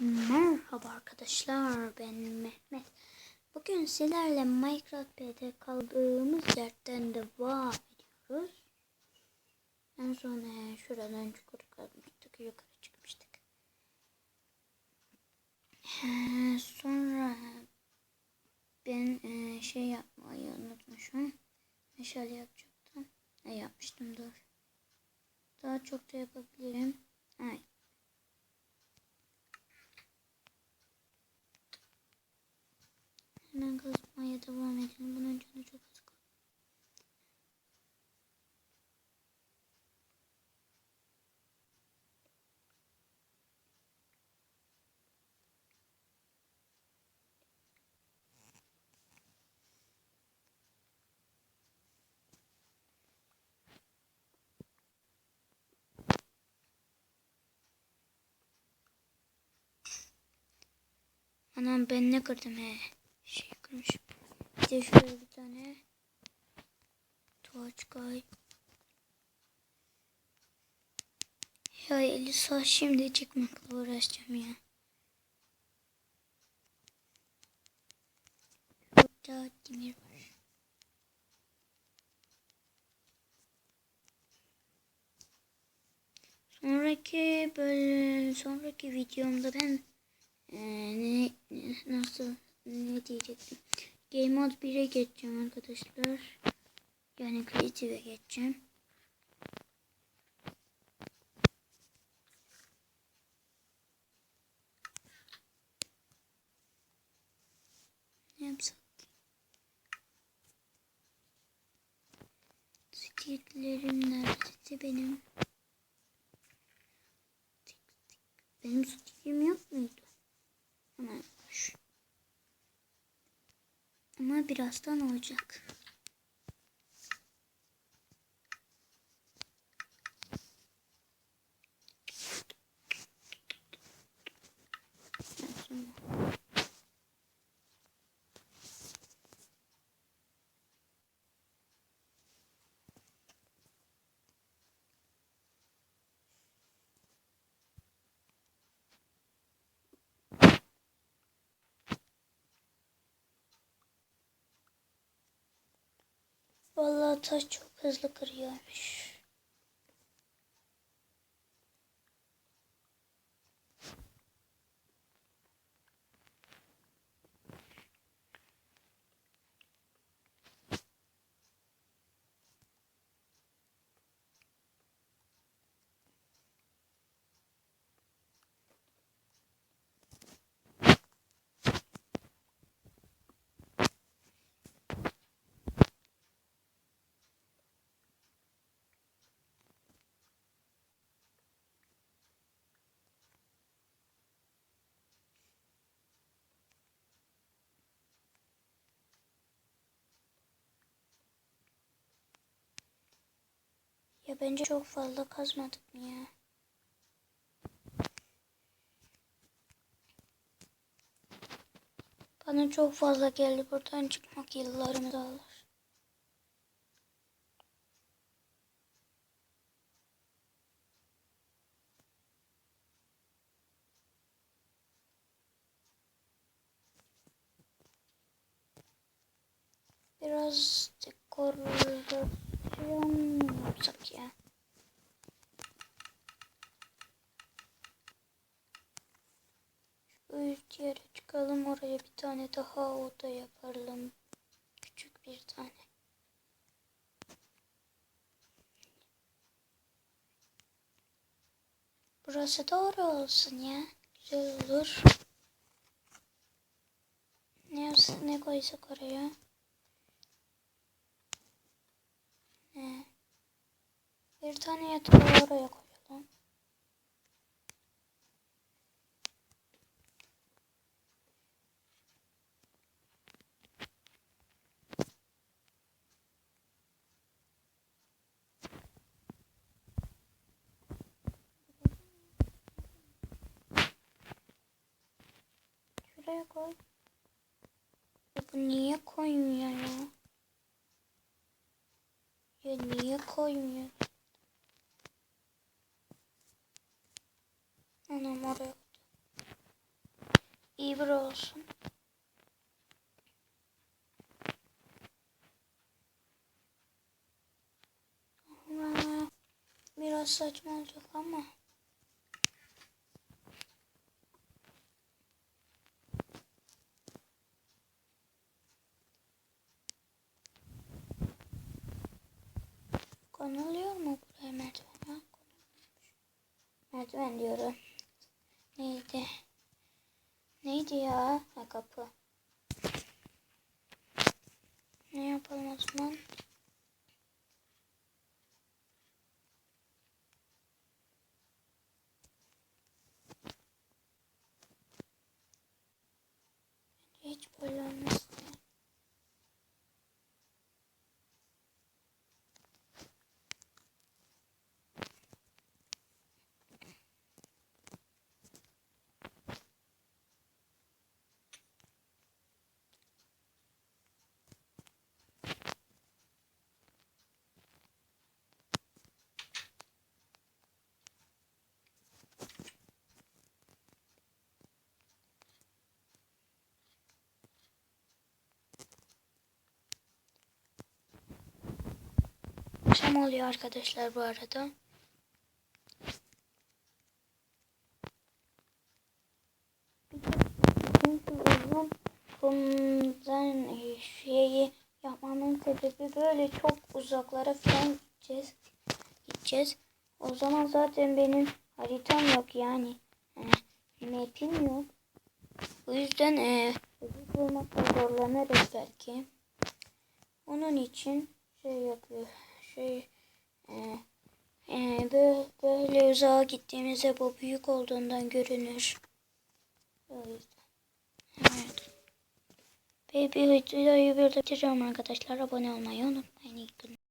Merhaba arkadaşlar ben Mehmet. Bugün sizlerle Minecraft P'de kaldığımız yerden devam ediyoruz. En son e, şuradan çukur kazmıştık yukarı çıkmıştık. E, sonra ben e, şey yapmayı unutmuşum. Meşale yapacaktım. Ne yapmıştım dur. Daha çok da yapabilirim. Ay. Hemen kazmaya devam edelim. Bunun canı çok Anam ben ne kırdım he. Şey kırmışım. Bir de şöyle bir tane torch koy. Ya Elisa şimdi çıkmakla uğraşacağım ya. Burada demir var. Sonraki böyle sonraki videomda ben ee, ne, nasıl ne diyecektim? Game mode 1'e geçeceğim arkadaşlar. Yani creative'e geçeceğim. Ne yapsak? Sticklerim nerede benim? Benim sticklerim yok muydu? Ama yokmuş. Birazdan olacak. Şimdi. Vallahi taş çok hızlı kırıyormuş. Ya bence çok fazla kazmadık mı ya? Bana çok fazla geldi. Buradan çıkmak yıllarımı alır. Biraz dekorasyon yapsak ya. Üst yere çıkalım oraya bir tane daha oda yapalım. Küçük bir tane. Burası doğru olsun ya. Güzel olur. Ne, ne koysak oraya? Ne? Bir tane yatağı oraya koyalım. Şuraya koy. Ya bu niye koymuyor ya? Ya niye koymuyor? Anam oraya. İyi bir olsun. Biraz saçma olacak ama. Konuluyor mu buraya merdiven? Merdiven diyorum. Neydi? Neydi ya? Ha kapı. Ne yapalım o zaman? Akşam oluyor arkadaşlar bu arada. Uzun bundan şeyi yapmamın sebebi böyle çok uzaklara falan gideceğiz. gideceğiz. O zaman zaten benim haritam yok yani. E, map'im yok. Bu yüzden e, bulmakta zorlanırız belki. Onun için şey yapıyor. Şey e, e, böyle, böyle uzağa gittiğimizde bu büyük olduğundan görünür. Yüzden. Evet. Ve bir videoyu burada bitireceğim arkadaşlar. Abone olmayı unutmayın. İyi günler.